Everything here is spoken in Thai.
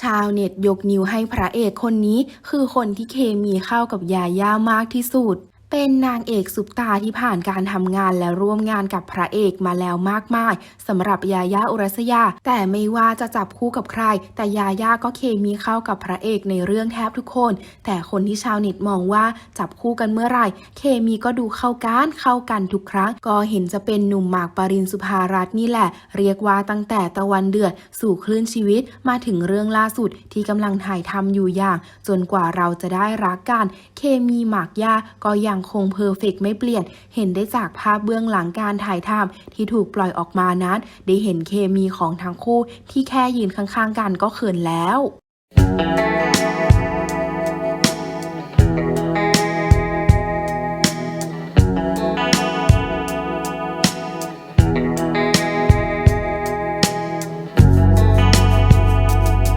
ชาวเน็ตยกนิ้วให้พระเอกคนนี้คือคนที่เคมีเข้ากับยาย่ามากที่สุด เป็นนางเอกสุปตาที่ผ่านการทำงานและร่วมงานกับพระเอกมาแล้วมากมายสำหรับยาย่าอุรัสยา แต่ไม่ว่าจะจับคู่กับใคร แต่ยาย่าก็เคมีเข้ากับพระเอกในเรื่องแทบทุกคน แต่คนที่ชาวเน็ตมองว่าจับคู่กันเมื่อไหร่ เคมีก็ดูเข้ากันเข้ากันทุกครั้ง ก็เห็นจะเป็นหนุ่มหมากปรินสุภารัตน์นี่แหละ เรียกว่าตั้งแต่ตะวันเดือดสู่คลื่นชีวิตมาถึงเรื่องล่าสุดที่กำลังถ่ายทำอยู่อย่าง จนกว่าเราจะได้รักกัน เคมีหมากย่าก็ยังคงเพอร์เฟกไม่เปลี่ยน เห็นได้จากภาพเบื้องหลังการถ่ายทำที่ถูกปล่อยออกมานั้นได้เห็นเคมีของทั้งคู่ที่แค่ยืนข้างๆกันก็เขินแล้ว